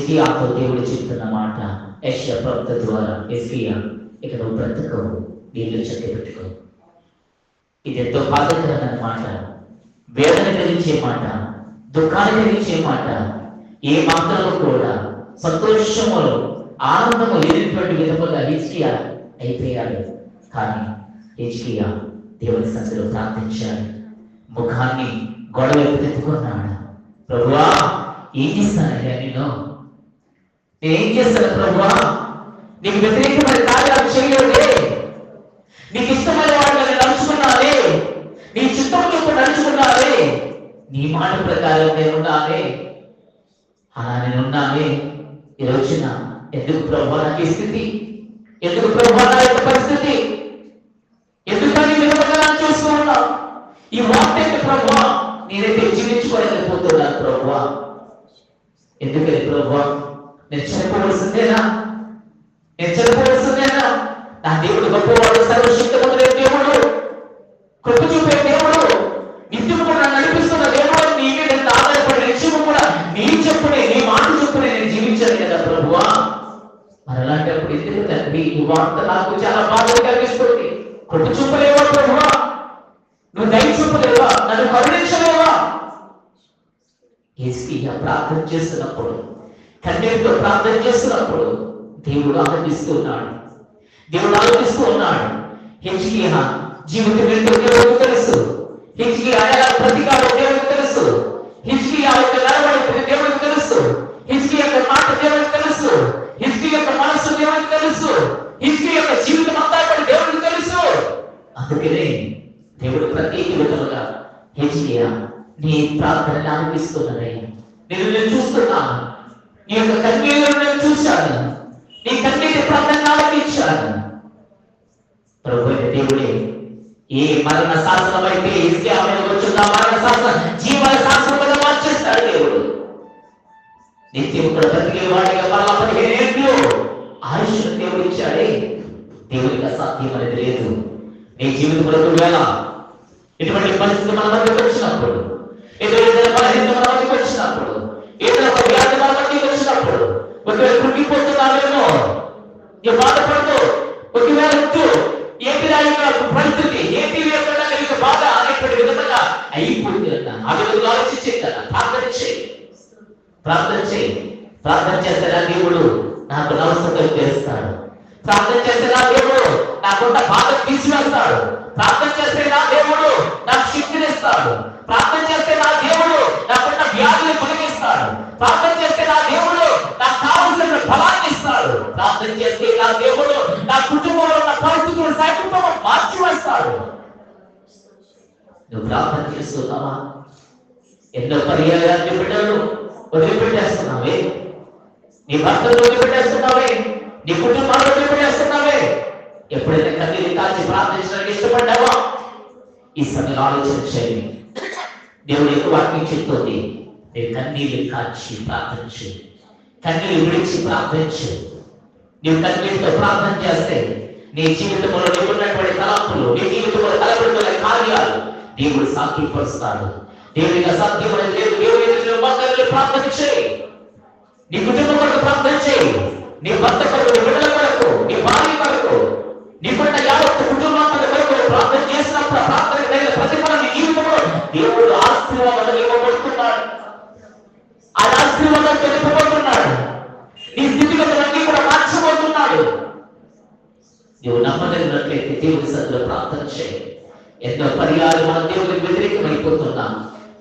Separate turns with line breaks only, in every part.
ఎస్కియాతో దేవుడు చెప్తున్న మాట యశ ప్రవక్త ద్వారా ఎస్కియా ఇక నువ్వు బ్రతకవు నీళ్ళు చెక్క పెట్టుకో. ఇది ఎంతో బాధకరమైన మాట. వేదన కలిగించే మాట దుఃఖాన్ని కలిగించే మాట. ఏ మాత్రంలో కూడా సంతోషములు ఆనందము లేనటువంటి విధముగా హిజ్కియా అయిపోయాడు. కానీ హిజ్కియా దేవుని సంధిలో ప్రార్థించాడు. ముఖాన్ని గొడవ ఎత్తుకున్నాడు. ప్రభువా ఏం చేస్తానయ్యా నేను నేనేం చేస్తాను ప్రభువా నీకు వ్యతిరేకమైన కార్యాలు చేయలేదే. నీకు ఇష్టమైన వాటిని నేను నడుచుకున్నానే నీ చిత్తం చొప్పున నడుచుకున్నానే నీ మాట ప్రకారం నేను ఉండాలే అలా నేను ఉన్నానే. ఈ రోజున ఎందుకు ప్రభు నాకు స్థితి? ఎందుకు ప్రభు నా యొక్క పరిస్థితి? ఎందుకని విధంగా చూస్తున్నా ఈ వాక్యం ప్రభు నేనైతే జీవించుకోలేకపోతున్నాను ప్రభు. ఎందుకని ప్రభు? నేను చనిపోవలసిందేనా నా. దేవుడు గొప్పవాడు సర్వశక్తిమంతుడైన దేవుడు. కృప చూపే దేవుడు. నిత్యం కూడా నన్ను నడిపిస్తున్న దేవుడు. నీ మీద ఎంత ఆధారపడి నిత్యము కూడా నీ చెప్పునే నీ మాట చెప్పునే నేను జీవించాను కదా ప్రభువా. మరి అలాంటప్పుడు ఎందుకు తండ్రి ఈ వార్త నాకు చాలా బాధగా కలిగిస్తుంది. కృప చూపలేవా ప్రభువా? నువ్వు దయ చూపలేవా? నన్ను కరుణించలేవా? ఏసీ ప్రార్థన చేస్తున్నప్పుడు తండ్రితో ప్రార్థన చేస్తున్నప్పుడు దేవుడు ఆనందిస్తూ ఉన్నాడు దేవుడు ఆలోచిస్తూ ఉన్నాడు. హెచ్కియా జీవితం ఏంటో దేవుడికి తెలుసు. హెచ్కియా ఎలా ప్రతికారం దేవుడికి తెలుసు. హెచ్కియా యొక్క నడవడి దేవుడికి తెలుసు. హిజ్కి యొక్క మాట దేవుడికి తెలుసు. హిజ్కి యొక్క మనస్సు దేవుడికి తెలుసు. హిజ్కి యొక్క జీవితం అంతా కూడా దేవుడికి తెలుసు. అందుకనే దేవుడు ప్రత్యేక విధముగా హెచ్కియా నీ ప్రార్థన ఆలపిస్తున్నదయ్యా నేను నేను చూస్తున్నాను. నీ యొక్క కన్నీళ్ళు నేను చూశాను. నీ కన్నీటి ప్రార్థన ఆలపించాను ప్రభు దేవుడే ఏ మరణ శాసనం అయితే ఇస్తే ఆమె వచ్చిందా మరణ శాసనం జీవన శాస్త్రముగా మార్చేస్తాడు దేవుడు. నిత్యం కూడా బ్రతికే వాడిగా మరలా పదిహేను ఏళ్ళు ఆయుష్ దేవుడు ఇచ్చాడే. దేవుడికి అసాధ్యం అనేది లేదు. నీ జీవితం బ్రతుకు వేళ ఇటువంటి పరిస్థితి మన మధ్యకి వచ్చినప్పుడు ఏదో ఏదైనా బలహీనత మన మధ్యకి వచ్చినప్పుడు ఏదైనా ఒక వ్యాధి మన మధ్యకి వచ్చినప్పుడు ఒకవేళ కృంగిపోతున్నావేమో ఇక బాధపడుతూ ఒకవేళ వద్దు ఏంటి పరిస్థితి ఏంటి యొక్క నీకు బాధ అనేటువంటి విధంగా అయిపోయింది అన్న ఆ విధంగా ఆలోచించే కదా ప్రార్థన చేయి ప్రార్థన చేయి ప్రార్థన చేసేలా దేవుడు నాకు నమస్కారం చేస్తాడు ప్రార్థన చేసేలా దేవుడు నాకున్న బాధ తీసివేస్తాడు ప్రార్థన చేస్తే నా దేవుడు నాకు శక్తినిస్తాడు ప్రార్థన చేస్తే నా దేవుడు నాకున్న వ్యాధిని తొలగిస్తాడు ప్రార్థన చేస్తే నా దేవుడు నాకు కావలసిన ఫలాన్ని ఇస్తాడు. ప్రార్థన చేస్తే నా దేవుడు నా కుటుంబంలో ఉన్న పరిస్థితులు సైతం మార్చి వేస్తాడు నువ్వు ప్రార్థన చేస్తున్నావా? ఎన్నో పర్యాయాన్ని బిడ్డలు వదిలిపెట్టేస్తున్నావే. నీ భర్తను వదిలిపెట్టేస్తున్నావే. నీ కుటుంబాన్ని వదిలిపెట్టేస్తున్నావే. ఎప్పుడైతే కన్నీరు కాల్చి ప్రార్థించడానికి ఇష్టపడ్డావా ఈ సమయంలో ఆలోచన చేయండి దేవుడు ఎక్కువ వాక్యం చెప్తుంది. నేను కన్నీళ్ళు కాల్చి ప్రార్థన చేయండి తండ్రిని గురించి ప్రార్థించు నీవు తండ్రితో ప్రార్థన చేస్తే నీ జీవితంలో నీకున్నటువంటి తలంపులు నీ జీవితంలో కలబడుతున్న కార్యాలు దేవుడు సాధ్యపరుస్తాడు. దేవుడికి అసాధ్యమైన లేదు. దేవుడి ఎదుట ప్రార్థన చేయి. నీ కుటుంబం కొరకు ప్రార్థన చేయి. నీ భర్త కొరకు నీ బిడ్డల కొరకు నీ భార్య కొరకు నీకున్న యావత్ కుటుంబం కొరకు ప్రార్థన చేసినప్పుడు ప్రార్థన కలిగిన ప్రతిఫలం నీ జీవితంలో దేవుడు ఆశీర్వాదం ఇవ్వబడుతున్నాడు ఆ ఆశీర్వాదం తెలుపబడుతున్నాడు నీ స్థితిగతులన్నీ కూడా మార్చబోతున్నాడు నువ్వు నమ్మదగినట్లయితే దేవుడి సన్నిధిలో ప్రార్థన చేయి ఎన్నో పర్యాలు మనం దేవుడికి వ్యతిరేకమైపోతున్నాం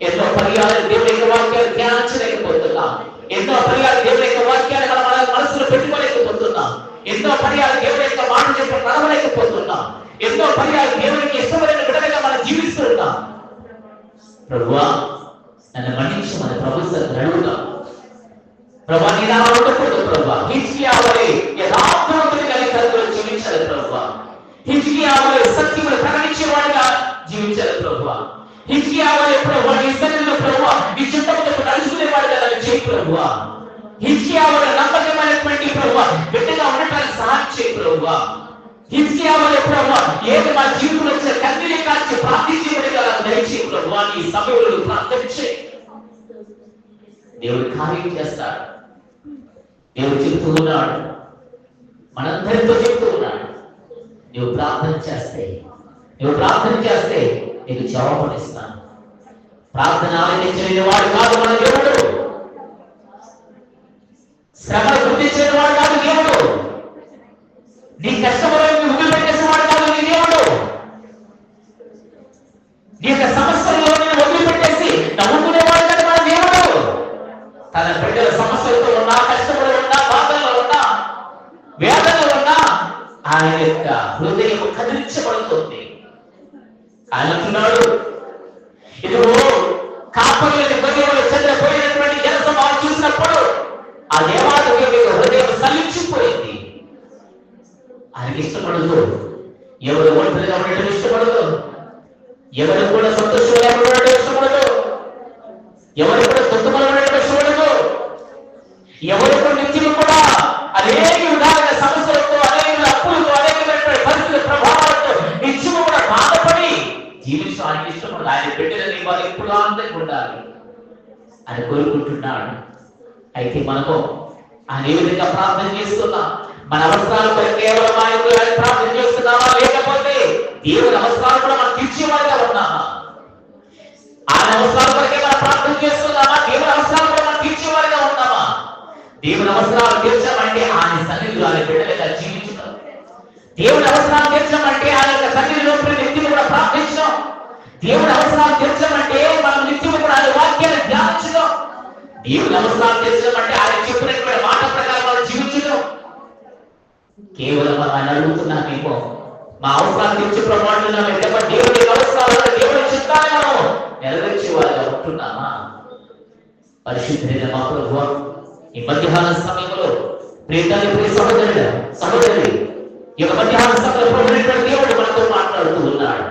ఎన్నో పర్యాలు దేవుడి యొక్క వాక్యాలు ధ్యానించలేకపోతున్నాం ఎన్నో పర్యాలు దేవుడి యొక్క వాక్యాలు మన మన మనసులో పెట్టుకోలేకపోతున్నాం ఎన్నో పర్యాలు దేవుడి యొక్క మాట చెప్పి నడవలేకపోతున్నాం ఎన్నో పర్యాలు దేవుడికి ఇష్టమైన బిడ్డలుగా మనం జీవిస్తున్నాం ప్రభువా నన్ను మన్నించమని ప్రభు సన్నిధిలో అడుగుతాం ప్రభా నీ నామం ఉండకూడదు ప్రభా. హిజ్కియా వలె యథార్థవంతుని కలిగి సత్తులు జీవించాలి ప్రభా. హిజ్కియా వలె సత్యములు ప్రకటించేవాడిగా జీవించాలి ప్రభా. హిజ్కియా వలె ప్రభా నీ సన్నిధిలో ప్రభా నీ చిత్తముతో నడుచుకునేవాడిగా నన్ను చేయి ప్రభా. హిజ్కియా వలె నమ్మకమైనటువంటి ప్రభా బిడ్డగా ఉండటానికి సహాయం చేయి ప్రభా. హిజ్కియా వలె ప్రభా ఏది మా జీవితంలో వచ్చిన కన్నీరే కాల్చి ప్రార్థించేవాడిగా నాకు దయచేయి ప్రభా. నీ సమయంలో ప్రార్థన చేయి. దేవుడు కార్యం చేస్తాడు. దేవుడు చెప్తూ ఉన్నాడు మనందరితో చెప్తూ ఉన్నాడు నువ్వు ప్రార్థన చేస్తే నువ్వు ప్రార్థన చేస్తే నీకు జవాబునిస్తాను ప్రార్థన ఆలకించలేని వాడు కాదు మన దేవుడు. శ్రమ గుర్తించిన వాడు కాదు దేవుడు. నీ కష్టపడని వదిలిపెట్టేసిన వాడు కాదు నీ దేవుడు. నీ యొక్క సమస్యల్లో నేను వదిలిపెట్టేసి నవ్వుకునేవాడు కాదు మన దేవుడు. తన బిడ్డల ఆయన యొక్క హృదయం కదిలించబడుతుంది. ఆయన అంటున్నాడు ఇదిగో కాపర్లని గొర్రెలు చెందిపోయినటువంటి జనసమాజం చూసినప్పుడు ఆ దేవాలయం యొక్క హృదయం సలించిపోయింది. ఆయనకి ఇష్టపడదు. ఎవరు ఒంటరిగా ఉండటం ఇష్టపడదు. ఎవరు కూడా సంతోషంగా ఉండటం ఇష్టపడదు. ఎవరు కూడా దుఃఖంగా ఉండటం ఇష్టపడదు ఎవరు కూడా నిత్యం కూడా అనేక విధాలుగా సమస్యలతో అనేక అప్పులతో అనేక పరిస్థితుల ప్రభావాలతో నిత్యం కూడా బాధపడి జీవించడం ఆయనకి ఇష్టపడదు ఆయన బిడ్డలని వారు ఎప్పుడు ఆనందంగా ఉండాలి అని కోరుకుంటున్నాడు. అయితే మనము ఆయన విధంగా ప్రార్థన చేస్తున్నాం. మన అవసరాలు కేవలం ఆయనకు ఆయన ప్రార్థన చేస్తున్నామా? లేకపోతే దేవుని అవసరాలు కూడా మనం తీర్చేవాడిగా ఉన్నామా? ఆయన అవసరాల కొరకే మనం ప్రార్థన చేస్తున్నామా? దేవుని అవసరాలు కూడా మనం తీర్చేవాడిగా ఉన్నామా? దేవుని అవసరాలు తీర్చమంటే ఆయన సన్నిధిలో ఆయన బిడ్డలుగా జీవించడం. దేవుని అవసరాలు తీర్చమంటే ఆయన యొక్క సన్నిధిలో ప్రతి వ్యక్తిని కూడా ప్రార్థించడం. దేవుని అవసరాలు తీర్చమంటే మనం నిత్యం కూడా ఆయన వాక్యాన్ని ధ్యానించడం నమస్కారం అవసరాలు ఆయన చెప్పినటువంటి మాట ప్రకారం మనం జీవించడం కేవలం మనం ఆయన అడుగుతున్నామేమో మా అవసరాలు తీర్చి ప్రమాణున్నామే తప్ప దేవుని అవసరాలు దేవుడి చిత్తాన్ని మనం నెరవేర్చే వారిగా ఉంటున్నామా? పరిశుద్ధమైన మా ప్రభు ఈ మధ్యాహ్న సమయంలో ప్రేతాన్ని ప్రియ సహోదరుడు సహోదరి ఈ యొక్క మధ్యాహ్న సమయంలో దేవుడు మనతో మాట్లాడుతూ ఉన్నాడు.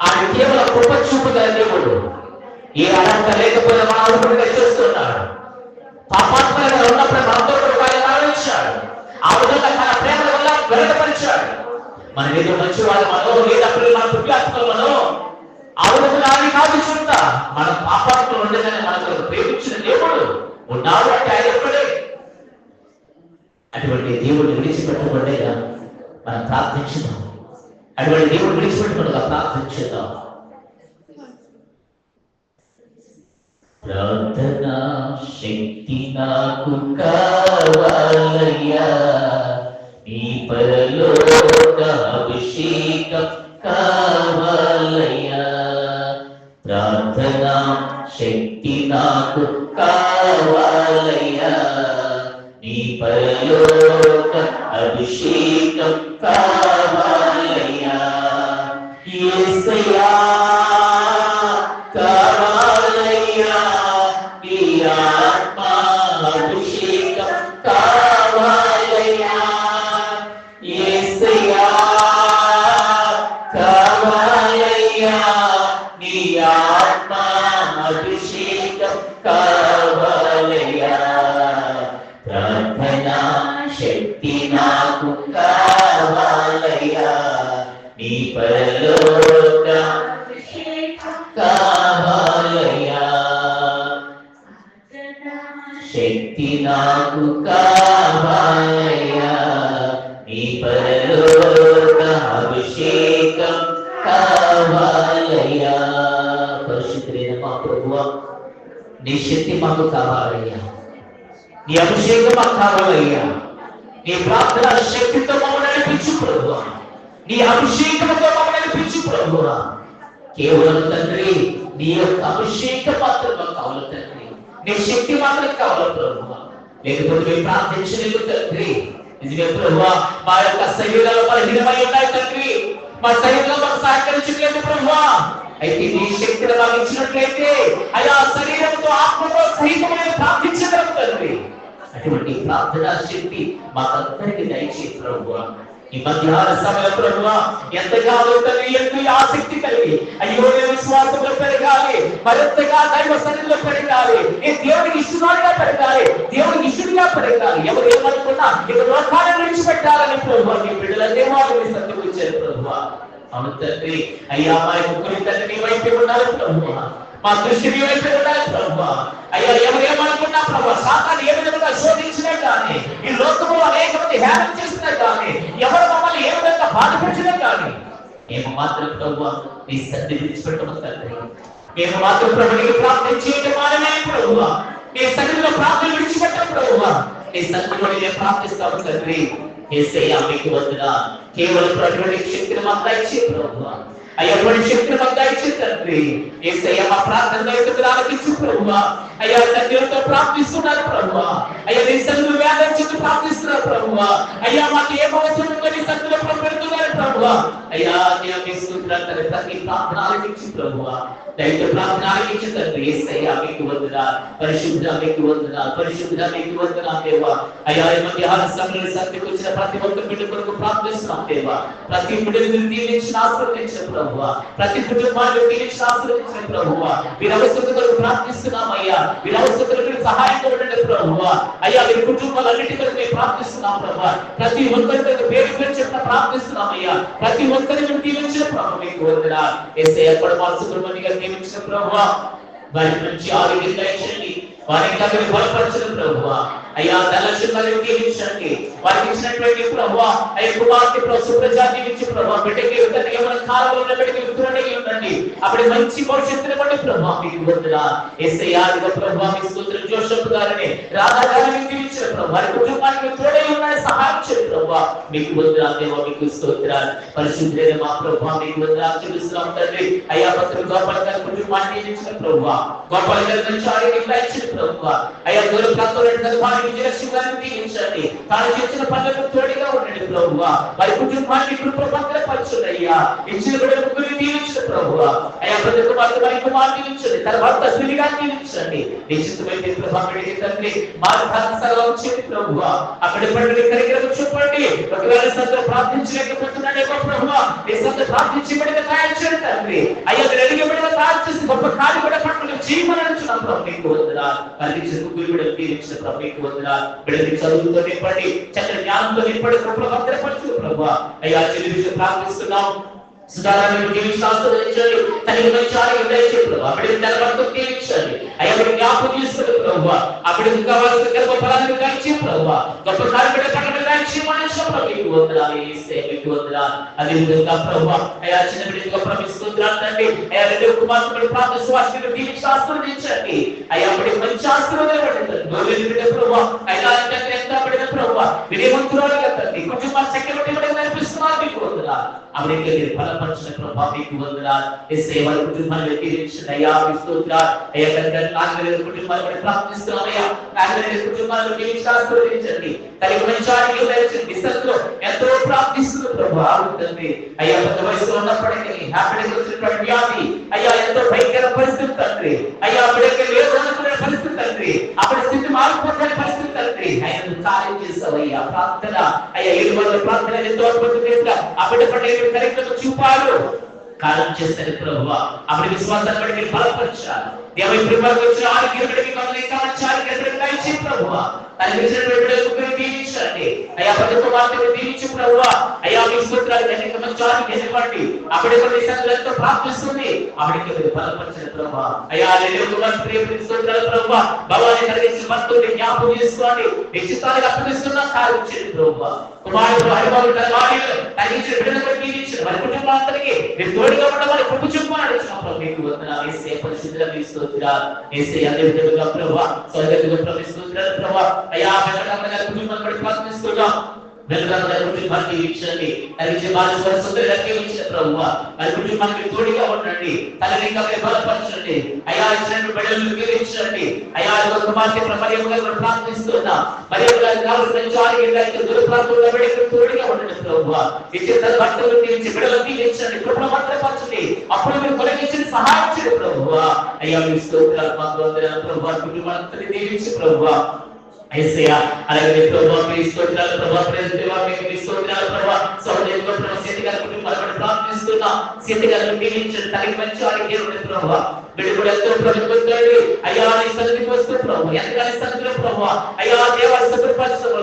ఆయన కేవలం కృప చూపుగల దేవుడు. ఏ అర్హత లేకపోయినా మన అనుకుడిగా చేస్తున్నాడు పాపాత్మగా ఉన్నప్పుడు మనతో కూడా మరణించాడు ఆ విధంగా తన ప్రేమ వల్ల వెలకపరిచాడు మన ఏదో మంచి వాళ్ళు మనో లేదప్పుడు మన పుట్టాత్మలు మనో ఆ విధంగా ఆయన కాదు చూడ మన పాపాత్మలు ఉండేదని మనకు ప్రేమించిన దేవుడు ఉన్నాడు అంటే ఆయన ఎప్పుడే అటువంటి దేవుడిని విడిచిపెట్టకుండా మనం ప్రార్థించుదాం. అటువంటి దేవుడు విడిచిపెట్టుకుండా ప్రార్థించుదాం ప్రార్థన శక్తి నాకు కావాలయ్యా నీ పరలోక అభిషేకం కావాలయ్యా ప్రార్థన శక్తి నాకు కావాలయ్యా నీ పరలోక అభిషేకం కావాలయ్యా నీ మాకు కావాలయ్యా నీ అభిషేకం మాకు కావాలయ్యా నీ ప్రార్థన శక్తితో మమ్మల్ని నడిపించు ప్రభు నీ అభిషేకంతో మమ్మల్ని నడిపించు ప్రభు కేవలం తండ్రి నీ యొక్క అభిషేక మాత్రం కావాలి తండ్రి నీ శక్తి మాత్రం కావాలి ప్రభు లేకపోతే మేము ప్రార్థించలేదు తండ్రి నిజమే ప్రభు మా యొక్క శరీరాలు బలహీనమై ఉన్నాయి తండ్రి మా శరీరంలో మాకు సహకరించలేదు ప్రభు అయితే నీ శక్తిని మాకు ఇచ్చినట్లయితే అయా శరీరంతో ఆత్మతో సహితమైన ప్రార్థించగలం తండ్రి. అటువంటి ప్రార్థనా శక్తి మాకందరికి దయచేసి ప్రభువా ఈ మధ్యాహ్న సమయ ప్రభువా ఎంతగానో తండ్రి ఎంతో ఆసక్తి కలిగి అయ్యో నేను విశ్వాసంలో పెరగాలి మరింతగా దైవ సన్నిధిలో పెరగాలి నేను దేవుడికి ఇష్టమాలుగా పెరగాలి దేవుడికి ఇష్టడిగా పెరగాలి ఎవరు ఏమనుకున్నా ఇక లోకాలను విడిచిపెట్టాలని ప్రభువా నీ బిడ్డల దేవాలని సత్యమిచ్చారు ప్రభువా. అవును తండ్రి అయ్యా మా ముగ్గురి తండ్రి నీ వైపే ఉండాలి ప్రభు. మా దృష్టి నీ వైపే ఉండాలి ప్రభు. అయ్యా ఎవరేమనుకున్నా ప్రభు సాతాన్ని ఏ విధంగా శోధించినా కానీ ఈ లోకము అనేక మంది హేళన చేసినా కానీ ఎవరు మమ్మల్ని ఏ విధంగా బాధపరిచినా కానీ మేము మాత్రం ప్రభు నీ సన్ని విడిచిపెట్టము తండ్రి. మేము మాత్రం ప్రభునికి ప్రార్థన చేయటం మానమే ప్రభు. నీ సన్నిధిలో ప్రార్థన విడిచిపెట్టం ప్రభు. నీ సన్నిధిలో ప్రార్థిస్తాము తండ్రి. ఏసయ్యా మీకు వందన కేవలం ప్రకటన శక్తిని మాకు దయచే ప్రభు అయ్యా అటువంటి శక్తిని మాకు దయచే తండ్రి ఏసయ్యా మా ప్రార్థన ఎదుగు ఆలకించు ప్రభు అయ్యా తండ్రితో ప్రార్థిస్తున్నారు ప్రభు అయ్యా నీ సన్నిధిలో వేదన చెట్టు ప్రార్థిస్తున్నారు ప్రభు అయ్యా మాకు ఏ అవసరం ఉందో నీ సన్నిధిలో పెడుతున్నారు ప్రభు అయ్యా నేను మీ తండ్రి ప్రతి ప్రార్థన ఆలకించు ప్రభు దైవ ప్రార్థన ఆలకించు తండ్రి ఏసయ్యా మీకు వందన పరిశుద్ధ మీకు వందన పరిశుద్ధ మీకు వందన దేవా అయ్యా ఈ మధ్యాహ్న సమయంలో సత్యకు వచ్చిన ప్రతి ఒక్క బిడ్డ కొరకు ప్రార్థిస్తున్నాం దేవా ప్రతి బిడ్డను దీవించిన ఆశీర్వదించిన ప్రభు ప్రతి కుటుంబాన్ని దీవించిన ఆశీర్వదించిన ప్రభు మీరు అవసరం కొరకు ప్రార్థిస్తున్నాం అయ్యా మీరు సహాయం ఉండండి ప్రభు అయ్యా మీరు కుటుంబాలన్నిటి కొరకు మేము ప్రార్థిస్తున్నాం ప్రభు ప్రతి ఒక్కరి పేరు పేరు చెప్పిన ప్రార్థిస్తున్నాం అయ్యా ప్రతి ఒక్కరిని మేము దీవించిన ప్రభు మీకు వందన ఏసే ఎక్కడ మా సుబ్రహ్మణ్య గారు దీవించిన ప్రభు వారి నుంచి ఆరోగ్యం దయచండి వారి ఇంకా బలపరచడం ప్రభు అయ్యా ధనలక్ష్మి దీవించండి వారికి ఇచ్చినటువంటి ప్రభు అయ్యా కుమార్తె ప్రభు సుప్రజాతి ఇచ్చి ప్రభు బిడ్డకి ఇద్దరికి ఏమైనా కాలంలో ఉన్న బిడ్డకి విగ్రహంగా ఉండండి అప్పుడు మంచి భవిష్యత్తుని బట్టి ప్రభు మీకు వందన ఎస్ఐ ఆదిగా ప్రభు మీ స్తోత్రం జోషప్ గారిని రాధా గారిని దీవించిన ప్రభు వారి కుటుంబానికి తోడే ఉన్నాడు సహాయం చేయండి ప్రభు మీకు వందన దేవా మీకు స్తోత్రాలు. పరిశుద్ధులైన మా ప్రభు మీకు వందన చూపిస్తున్నాం తండ్రి. అయ్యా భక్తులు గోపాల గారి కుటుంబాన్ని ఇచ్చిన ప్రభు గోపాల గారి నుంచి ఆరోగ్యం ఇచ్చిన ప్రభు అయ్యా దూర ప్రాంతంలో వారికి విజయలక్ష్మి గారిని దీవించండి తాను చేసిన పనులకు తోడిగా ఉండండి ప్రభు వారి కుటుంబాన్ని ఇప్పుడు భద్రపరచండి అయ్యా ఇచ్చిన కూడా ముగ్గురిని దీవించిన అయ్యా ప్రతి కుమార్తె వారి కుమార్ దీవించండి తన భర్త స్త్రీగా దీవించండి నిశ్చితమైన ప్రభావిడి తండ్రి. మార్గాన్ని సర్వం చేయండి ప్రభు అక్కడ పండుగ కరిగిరకు చెప్పండి. ఒకవేళ సంత ప్రార్థించలేకపోతున్నాడేమో ప్రభు నీ సంత ప్రార్థించి బిడ్డగా తయారు చేయండి తండ్రి. అయ్యా మీరు అడిగే బిడ్డగా తయారు చేసి గొప్ప కాడి కూడా పండుగ జీవనం ప్రభు మీకు వద్దురా కలిగించిన ముగ్గురు బిడ్డలు దీవించిన ప్రభు మీకు వద్దురా బిడ్డని చదువుతో నింపండి. చక్కని జ్ఞానంతో నింపండి. కృపలో భద్రపరచు ప్రభు అయ్యా చెల్లి ప్రార్థిస్తున్నాం. సుధారాన్ని దీవించాల్సింది తనకి మంచి ఆరోగ్యం దయచేయండి ప్రభు అప్పటికి తన భర్త దీవించండి అయ్యా మీరు జ్ఞాపకం చేసుకోండి ప్రభు అప్పటికి కావాల్సిన గర్భ ఫలాన్ని కలిసి ప్రభు గొప్ప కార్యక్రమ పట్టణ కలిసి మనుషులు ప్రభు మీకు వందనాలు ఇస్తే మీకు వందనాలు అదే విధంగా ప్రభు అయ్యా చిన్న బిడ్డగా ప్రమిస్తుంటారు తండ్రి అయ్యా రెండు కుమార్తెలు ప్రార్థన సువాసిని దీవించి ఆశీర్వదించండి అయ్యా అప్పటికి మంచి ఆశీర్వాదం పడింది గోవింద బిడ్డ ప్రభు అయ్యా తండ్రి ఎంత పడిన ప్రభు వినయవంతురాలుగా తండ్రి కుటుంబాన్ని చక్కబెట్టి కనిపిస్తున్నారు మీకు వందనాలు అప్పటికే మీరు బలపరిచిన ప్రభావ మీకు వందనాలు ఎస్ఐ వారి కుటుంబాన్ని వ్యతిరేకించండి అయ్యా మీ స్తోత్రాలు అయ్యా తండ్రి నాగరేడు కుటుంబాన్ని బట్టి ప్రార్థిస్తున్నాం అయ్యా నాగరేడు కుటుంబాలను దీవించి కలిగి తల్లి మంచి ఆరోగ్యం దయచండి ఎంతో ప్రార్థిస్తున్న ప్రభు ఆగుతుంది అయ్యా పెద్ద వయసులో ఉన్నప్పటికీ హ్యాపీనెస్ వచ్చినటువంటి వ్యాధి అయ్యా ఎంతో భయంకర పరిస్థితి తండ్రి అయ్యా అప్పటికే లేదు అనుకునే పరిస్థితి తండ్రి అప్పటి స్థితి మారిపోతున్న పరిస్థితి తండ్రి ఆయన కార్యం చేస్తావు అయ్యా ప్రార్థన. అయ్యా ఏడు వందల ప్రార్థన ఎంతో అద్భుతం చేస్తా అప్పటి పట్ల చూపా. చూపారు కాలం చేస్తారు ప్రభు అప్పుడు విశ్వాసాన్ని బట్టి మీరు బలపరచాలి. దేవ ప్రేమకు వచ్చిన ఆరోగ్యం బట్టి మీకు ఇంకా మంచి ఆరోగ్యం దయచే ప్రభు తనకి ఇచ్చినటువంటి బిడ్డలకు దీవించండి. అయ్యా ప్రతి కుమార్తెను దీవించు ప్రభు అయ్యా మీ అనేక మంచి అప్పటి కొన్ని ప్రార్థిస్తుంది అప్పటికి మీరు బలపరిచిన అయ్యా నేను భవాన్ని జ్ఞాపకం చేసుకోండి. నిశ్చితాలుగా కుమారుడు హరిబాబు బిడ్డలకు వారి కుటుంబాంతరికి మీరు తోడుగా ఉండమని కృప మీకు వందనాలు. ఏసే పరిశుద్ధుల మీ స్తోత్రాలు ఏసే అదే విధంగా ప్రభు స్వర్గతుగా ప్రభు స్తోత్రాలు ప్రభు అయ్యా వెంకటరమణ గారి కుటుంబం బట్టి ప్రార్థిస్తున్నాం వెంకటరమణ గారి కుటుంబానికి వీక్షండి తనకి బాధ స్వరసుందరి ఇచ్చిన ప్రభు వారి కుటుంబానికి తోడుగా ఉండండి తనని ఇంకా బలపరచండి అయ్యా ఇచ్చిన బిడ్డలను దీవించండి అయ్యా కుమార్తె మరియమ్మ గారు కూడా ప్రార్థిస్తున్నాం మరియమ్మ గారి తోడుగా ఉండండి ప్రభు. ఇచ్చిన తన భర్తలు దీవించి బిడ్డలు కృపణ భద్రపరచండి అప్పుడు మీరు కొలగించిన సహాయం చేయండి అయ్యా మీ స్తోత్రాలు మాకు వందనాలు కుటుంబాన్ని దీవించి ఏసయ్యా అలాగే ప్రభావ మీ స్తోత్రాలు ప్రభావ ప్రేమ మీకు మీ స్తోత్రాలు ప్రభావ సౌదేవ ప్రభావ సీత గారి కుటుంబాల పట్ల ప్రార్థిస్తున్నా సీత గారిని దీవించండి తనకి మంచి ఆరోగ్యం ఉంది ప్రభుత్వండి అయ్యా నీ సన్నిధికి వస్తూ ప్రభు ఎంతగానే సన్నిధిలో ప్రభు. అయ్యా దేవ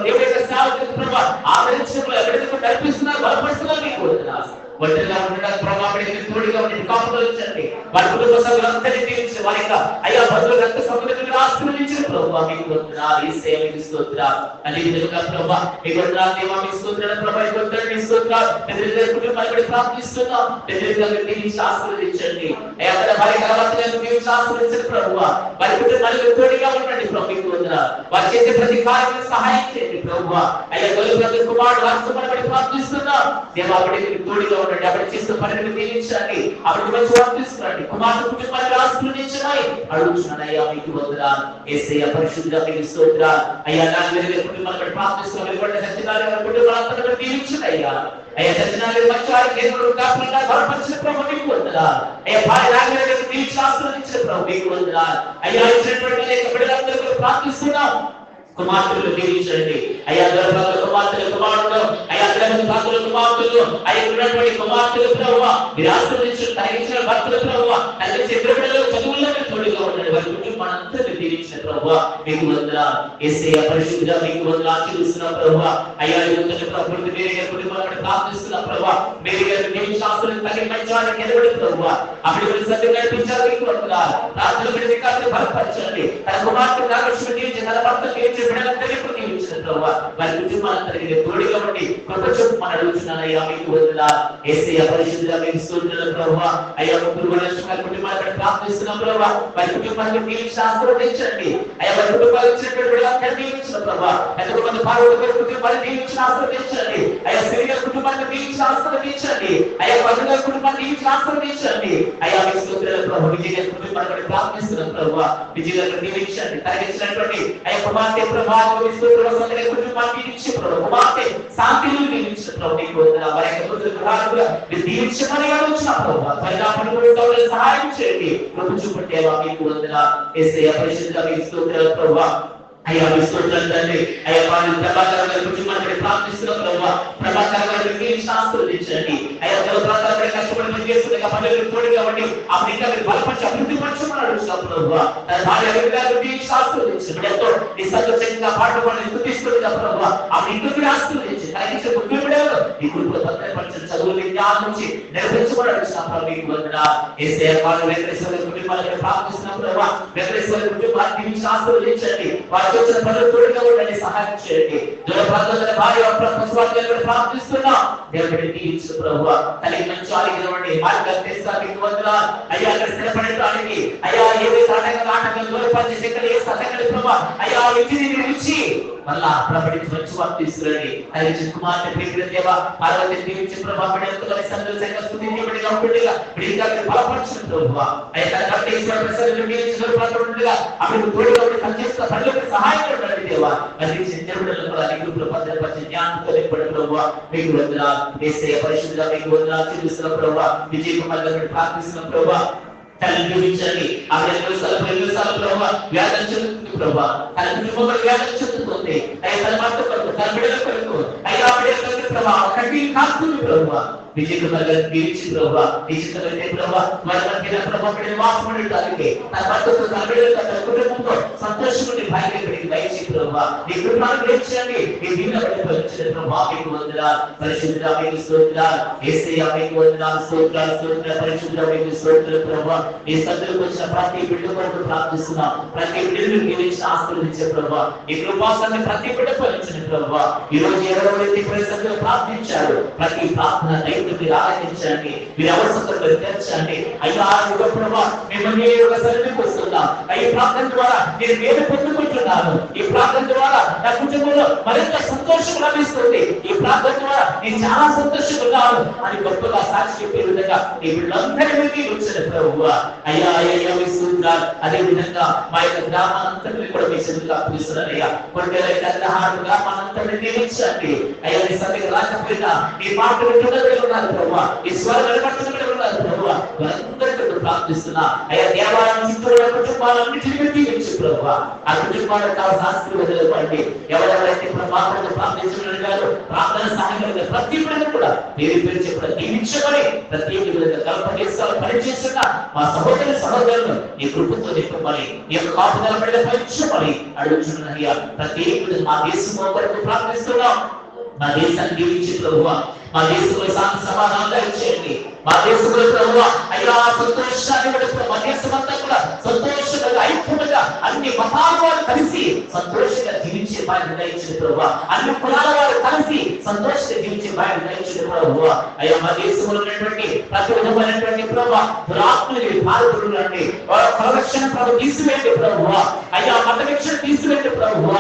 దేవుడి యొక్క సేవకు ప్రభు. ఆదరించడంలో నడిపిస్తున్నారు బలపరుస్తున్నారు మీకు ఒంటరిగా ఉండడానికి ప్రభావం తోడుగా ఉండి కాపుదలించండి వారి కుటుంబ సభ్యులందరినీ దీవించి వారి యొక్క అయ్యా బంధువులు రక్త సభ్యులను ఆశీర్వదించిన ప్రభావ మీకు వందనాలు. ఈ సేవ మీకు స్తోత్రాలు. అదే విధంగా ప్రభావ మీకు వందనాలు దేవా మీకు స్తోత్రాలు. ప్రభావ మీకు వందనాలు మీకు స్తోత్రాలు. పెద్దల కుటుంబాలు కూడా ప్రార్థిస్తున్నాం. పెద్దలుగా మీరు దీవించి ఆశీర్వదించండి. అయ్యా మన వారి కలవత్తలను దీవించి ఆశీర్వదించండి ప్రభువ. వారి కుటుంబాలు తోడుగా ఉండండి ప్రభు మీకు వందనాలు. వారు చేసే ప్రతి కార్యం సహాయం చేయండి ప్రభువ. అయ్యా గొలుపు కుమారుడు వారి మనబడి ప్రార్థిస్తున్నాం. దేవా తోడుగా ఉండండి. అక్కడ చేసిన పనిని దీవించండి అక్కడ మంచి వర్తిస్తున్నాండి కుమారుడు కుటుంబాన్ని ఆశీర్వదించమని అడుగుతున్నాను అయ్యా మీకు వందనాలు. ఏసయ్య పరిశుద్ధ మీకు స్తోత్రాలు. అయ్యా నాకు వేరే కుటుంబాలు అక్కడ ప్రార్థిస్తున్నాం వెలువడిన సత్యనారాయణ గారి కుటుంబాలంతా కూడా దీవించండి అయ్యా. అయ్యా సత్యనారాయణ మంచి వారికి కేంద్రంలో కాకుండా బలపరిచిన ప్రభు మీకు వందనాలు. అయ్యా భార్య నాగరాజు గారికి దీవించి ఆశీర్వదించిన ప్రభు మీకు వందనాలు. అయ్యా ఇచ్చినటువంటి అనేక బిడ్డలందరూ ప్రార్థిస్తున్నాం. కుమార్తెలు దీవించండి. అయ్యా గర్భాల కుమార్తెలు కుమారుడు. అయ్యా గర్భ కుమార్తెలు. అయ్యా ఉన్నటువంటి కుమార్తెలు ప్రభావ మీరు ఆశీర్వదించిన తగ్గించిన భర్తలు ప్రభావ తగ్గించే బిడ్డలు చదువుల్లో మీరు తోడుగా ఉండండి. వారి కుటుంబానంతరిని దీవించిన ప్రభావ. మీకు వందల ఎస్ఐ పరిశుద్ధిగా మీకు వందల ఆశీర్వదిస్తున్న ప్రభావ. అయ్యా యువతని ప్రభుత్వ వేరే కుటుంబాలను ప్రార్థిస్తున్న ప్రభావ మేరీ గారి దీవించి ఆశీర్వదించి తగిన మంచి అప్పుడు మీరు సత్యం నడిపించారు మీకు వందల బలపరచండి. తన కుమార్తె ఆకర్షణ తన భర్త వారి కుటుంబాలందరికీ తోడుగా ఉండి కృప చెప్పు మన మీకు అయ్యా ముగ్గురు ప్రార్థిస్తున్నాం వారి కుటుంబానికి అయ్యా వారి కుటుంబాలు పార్వతి అయ్యా కుటుంబాన్ని దీవించి ఆశీర్వదించండి అయ్యా వరుణ గారి కుటుంబాన్ని దీవించి ఆశీర్వదించండి అయ్యా మీ స్తోత్రాలు ప్రభు విజయ గారి కుటుంబాన్ని ప్రార్థిస్తున్నాం ప్రభు విజయ గారిని తగ్గించినటువంటి అయ్యా కుమార్తె ప్రభావం స్తోత్రం కుటుంబాన్ని నిలిచి ప్రభు కుమార్తె శాంతిని నిలిచి ప్రభు మీకు వందనాలు. వారి యొక్క పుత్రుల గృహాలు కూడా. మీరు దీవించమని అడుగుతున్న ప్రభావ పరిణామం కూడా సహాయం చేయండి. ప్రభు చూపట్టేవా మీకు వందన ఏసయ్య పరిశుద్ధ మీ స్తోత్రాలు ప్రభు అయ్యా మీ స్తోత్రాలు తండ్రి అయ్యా వారి ప్రభాకరం గారి గురించి కుటుంబాన్ని ప్రార్థిస్తున్న ప్రభావ ప్రభాకర్ గారిని మీరు ఆశీర్వదించండి అయ్యా ప్రభాకర్ గారి కష్టపడి పని చేస్తున్న పండుగలు తోడు కాబట్టి ఆ ఇంకా మీరు బలపరిచి అభివృద్ధి పరచమని అడుగుతున్న ప్రభావ తన భార్య గారిని మీరు ఆశీర్వదించండి ఎంతో నిస్సంతోషంగా పాట పనులు స్థుతిస్తుంది ప్రభావ ఆ ఇంట్లో మీరు ఆశీర్వదించి తగ్గించే కుటుంబం ఈ గురువు భద్రపరిచిన చదువు జ్ఞానం నుంచి నెరవేర్చమని అడుగుతున్న ప్రభావ మీకు వందన ఏసే పాలు వెంకటేశ్వర గురించి కుటుంబాలను ప్రార్థిస్తున్న ప్రభావ వెంకటేశ్వర మీ శాస్త్రం ఆశీర్వదించండి వారికి వచ్చిన పనులు తోడుగా ఉండండి సహాయం చేయండి. దూర భార్య ప్రపంచవాళ్ళు ప్రార్థిస్తున్నాం. దేవుడి దీవించు ప్రభు తల్లి మంచి ఆరోగ్యం మార్గం తెస్తాను మీకు వందల అయ్యా అక్కడ స్థిరపడటానికి. అయ్యా ఏవైతే ఆటంకం ఆటంకం దూరపరిచి శక్తులు ఏ సతకలి ప్రభు అయ్యా ఇంటిని నిలిచి మళ్ళా ప్రపంచ మంచి వార్త తీసుకురండి అది కుమార్తె ప్రియ దేవ పార్వతి దీవించి ప్రభు బిడ్డలతో కలిసి ఉంటుండగా బిడ్డగా మీరు బలపరచిన ప్రభు అయ్యా తన కట్ట ఈశ్వర ప్రసాదం అప్పుడు తోడుగా పనిచేస్తున్న పనులకు సహాయం ఉండండి దేవా. కూడా జ్ఞానంతో నింపడం మీకు మీకు చూపిస్తున్న విజయ కుమార్ ప్రార్థిస్తున్న ప్రభు తల్లి చూపించండి ఆవిడ ఎన్నో సార్లు ఎన్నో సార్లు ప్రభావ. చెందుతుంది ప్రభావ తన కుటుంబంలో వ్యాధం చెందుతుంది అయ్యా తన భర్త కొరకు తన బిడ్డల కొరకు అయ్యా బిడ్డల కొరకు ప్రభావ కట్టి మనకి ప్రభావ బిడ్డలు వాసపడటానికి తన భర్తతో తన బిడ్డలతో తన కుటుంబంతో సంతోషంగా భాగ్య బిడ్డకి దయచి ప్రభావ నీ మీకు వందనాలు పరిశుద్ధ మీకు స్తోత్రాలు ఏసయ్య మీకు వందనాలు స్తోత్రాలు స్తోత్ర పరిశుద్ధ మీకు ఈ సందులకు వచ్చిన ప్రతి బిడ్డ కొరకు ప్రార్థిస్తున్నాం ప్రతి బిడ్డను దీవించి ఆశీర్వదించే ప్రభావ ఈ కృపాసాన్ని ప్రతి బిడ్డ ఫలించిన ఈ రోజు ప్రజలు ప్రార్థించారు ప్రతి ప్రార్థన దైవం మీరు ఆరాధించండి మీరు అవసరం మీరు తెరచండి అయ్యా యుగ ప్రభావ మిమ్మల్ని ఒక సన్నిధికి వస్తున్నాం ఈ ప్రార్థన ద్వారా నేను మేలు పొందుకుంటున్నాను. ఈ ప్రార్థన ద్వారా నా కుటుంబంలో మరింత సంతోషం లభిస్తుంది. ఈ ప్రార్థన ద్వారా నేను చాలా సంతోషంగా ఉన్నాను అని గొప్పగా సాక్షి చెప్పే విధంగా నీ ఈ వీళ్ళందరికీ వచ్చిన ప్రభు అయ్యా అయ్యా మీ సూత్రాలు. అదే విధంగా మా యొక్క గ్రామానంతటిని కూడా మీ చెందుకు అప్పగిస్తున్నారు అయ్యా. కొన్ని గ్రహాలు గ్రామానంతటిని దీవించండి అయ్యా నీ సభకి రాకపోయినా నీ మాట వింటున్నది ఉన్నారు ప్రభు ఈశ్వరు స్వరం నిలబడుతున్నది ఉన్నారు ప్రభు వారందరికీ ప్రార్థిస్తున్నా. అయ్యా దేవాలయం చుట్టూ ఉన్న కుటుంబాలన్నింటినీ తీయించు ప్రభు ఆ కుటుంబాలకు కావాల్సిన ఆశీర్వాదాలు ఇవ్వండి ఎవరెవరైతే ఇప్పుడు మాత్రం ప్రార్థించున్నారు ప్రార్థన సహాయం ప్రతి ఒక్కరిని కూడా మీరు పిలిచి కూడా ప్రతి ప్రతి విధంగా కల్పనిస్తాలు పనిచేస్తున్న మా సహోదరి సహోదరులు నీ కృపతో నింపమని నీ యొక్క కాపుదల పడిన పరీక్షమని అడుగుతున్నాయ్యా ప్రతి విధంగా మా దేశం వరకు ప్రార్థిస్తున్నాం. మా దేశాన్ని దీవించి ప్రభు మా దేశంలో శాంతి సమాధానంగా ఇచ్చేయండి మా దేశంలో ప్రభు అయ్యా సంతోషాన్ని పెట్టుకున్న మా దేశం అంతా కూడా సంతోషంగా ఐక్యతగా అన్ని మతాల కలిసి సంతోషంగా జీవించే బాధ్యత ఇచ్చిన ప్రభు అన్ని కులాల వారు కలిసి సంతోషంగా జీవించే బాధ్యత ఇచ్చిన ప్రభు అయ్యా మా దేశంలో ఉన్నటువంటి ప్రతి విధమైనటువంటి ప్రభు దురాత్మని పాల్గొనండి ప్రదక్షిణ ప్రభు తీసివేయండి ప్రభు అయ్యా మత విక్షణ తీసివేయండి ప్రభు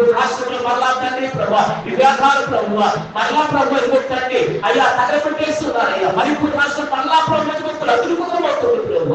అయ్యా రాష్ట్రంలో మరలా తండ్రి ప్రభా వివేకాలు ప్రభు మరలా ప్రభు ఎదుగుతండి అయ్యా తగలపెట్టేస్తున్నారు అయ్యా. మరి రాష్ట్రం మరలా ప్రభు ఎదుగుతున్నారు అవుతుంది ప్రభు.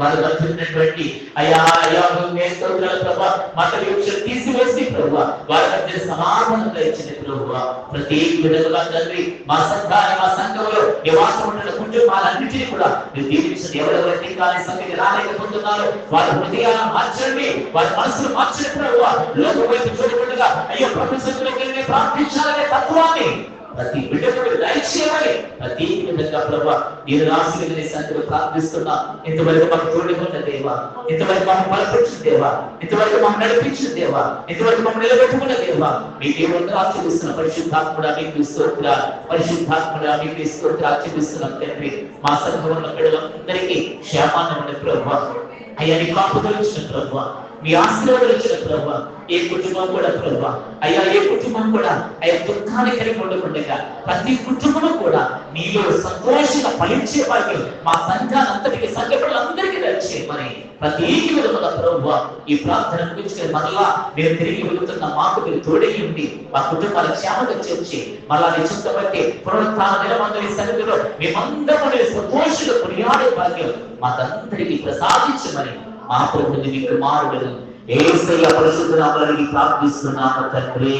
వారు కలుగుతున్నటువంటి అయా అయ్యా నేస్తోత్రాల ప్రభా మత వివక్ష తీసివేసి ప్రభు వారి మధ్య సమాధానంగా ఇచ్చిన ప్రభు. ప్రతి విధంగా తండ్రి మా సంఘాన్ని మా సంఘంలో నివాసం ఉంటున్న కుటుంబాలన్నింటినీ కూడా మీరు దీవించండి. ఎవరెవరికి కానీ సంగతి రాలేకపోతున్నారు వారి హృదయాలను మార్చండి వారి మనసులు మార్చిన ప్రభు. లోకం వైపు చూడకుండా అయ్యో ప్రపంచంలోకి ప్రార్థించాలనే తత్వాన్ని ప్రతి బిడ్డకు దయచేయమని ప్రతి విధంగా ప్రభా నేను రాసిన సంగతి ప్రార్థిస్తున్నా. ఇంతవరకు మాకు తోడుకున్న దేవా. ఇంతవరకు మాకు బలపరిచిన దేవా. ఇంతవరకు మాకు నడిపించిన దేవా. ఇంతవరకు మాకు నిలబెట్టుకున్న దేవా. మీ దేవుడు ఆచరిస్తున్న పరిశుద్ధాత్ముడా మీకు స్తోత్ర. పరిశుద్ధాత్ముడా మీకు స్తోత్ర. ఆచరిస్తున్నాం తండ్రి. మా సంఘంలో పిల్లలందరికీ క్షేమాన్ని ప్రభావ. ప్రభా అయ్యా నీ కాపుదలు ఇచ్చిన మీ ఆశీర్వాదాలు ఇచ్చిన ప్రభా ఏ కుటుంబం కూడా ప్రభా అయ్యా ఏ కుటుంబం కూడా అయ్యా దుఃఖాన్ని కలిగి ఉండకుండా ప్రతి కుటుంబం కూడా నీలో సంతోషంగా ఫలించే వారికి మా సంఘాన్ని అంతటికి సంఘ పిల్లలందరికీ దయచేయమని ప్రతి విధముల ప్రభు ఈ ప్రార్థన గురించి మరలా మీరు తిరిగి వెళుతున్న మాకు మీరు తోడై ఉండి మా కుటుంబాల క్షేమగా చేర్చి మరలా నిశ్చిత బట్టి పునరుత్న నిలమందరి సన్నిధిలో మేమందరం సంతోషంగా కొనియాడే భాగ్యం మాకందరికీ ప్రసాదించమని మా ప్రభుని మీ కుమారుడు ఏసయ్య పరిశుద్ధ నామలని ప్రార్థిస్తున్నాము తండ్రి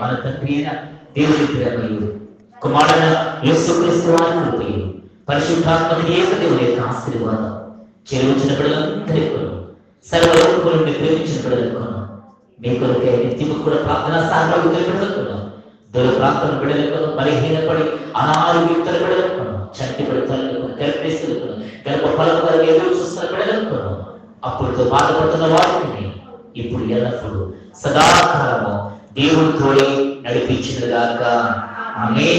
మన తండ్రి అయిన దేవుడి ప్రేమయు కుమారుడ యేసుక్రీస్తు వారి కృపయు పరిశుద్ధాత్మ ఏక దేవుని యొక్క ఆశీర్వాదం చేరువచ్చిన బిడ్డలందరికీ సర్వలోకముల నుండి ప్రేమించిన బిడ్డలకు మీ కొరకే నిత్యము కూడా ప్రార్థన స్థానంలో బిడ్డలకు దూర ప్రాంతం బిడ్డలకు బలహీనపడి అనారోగ్యుక్తుల బిడ్డలకు చంటి బిడ్డలకు గర్భేస్తులకు గర్భ ఫలం కలిగి ఎదురు చూస్తున్న బిడ్డలకు అప్పుడు బాధపడుతున్న వారిని ఇప్పుడు ఎల్లప్పుడు సదాకాలము దేవుడు తోడి నడిపించిన దాకా ఆమె